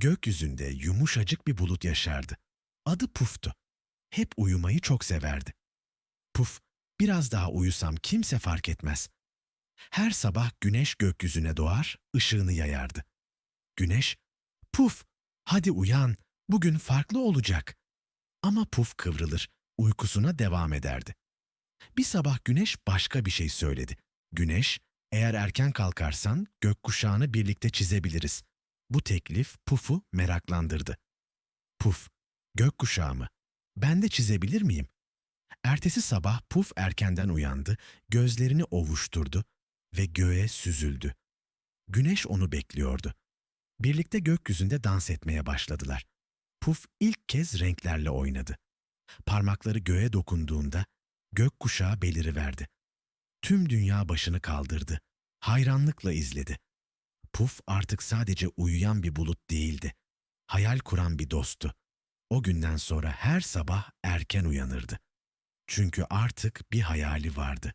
Gökyüzünde yumuşacık bir bulut yaşardı. Adı Puf'tu. Hep uyumayı çok severdi. Puf, biraz daha uyusam kimse fark etmez. Her sabah güneş gökyüzüne doğar, ışığını yayardı. Güneş, Puf, hadi uyan, bugün farklı olacak. Ama Puf kıvrılır, uykusuna devam ederdi. Bir sabah güneş başka bir şey söyledi. Güneş, eğer erken kalkarsan gökkuşağını birlikte çizebiliriz. Bu teklif Puf'u meraklandırdı. Puf, gökkuşağı mı? Ben de çizebilir miyim? Ertesi sabah Puf erkenden uyandı, gözlerini ovuşturdu ve göğe süzüldü. Güneş onu bekliyordu. Birlikte gökyüzünde dans etmeye başladılar. Puf ilk kez renklerle oynadı. Parmakları göğe dokunduğunda gökkuşağı beliriverdi. Tüm dünya başını kaldırdı. Hayranlıkla izledi. Puf artık sadece uyuyan bir bulut değildi. Hayal kuran bir dosttu. O günden sonra her sabah erken uyanırdı. Çünkü artık bir hayali vardı.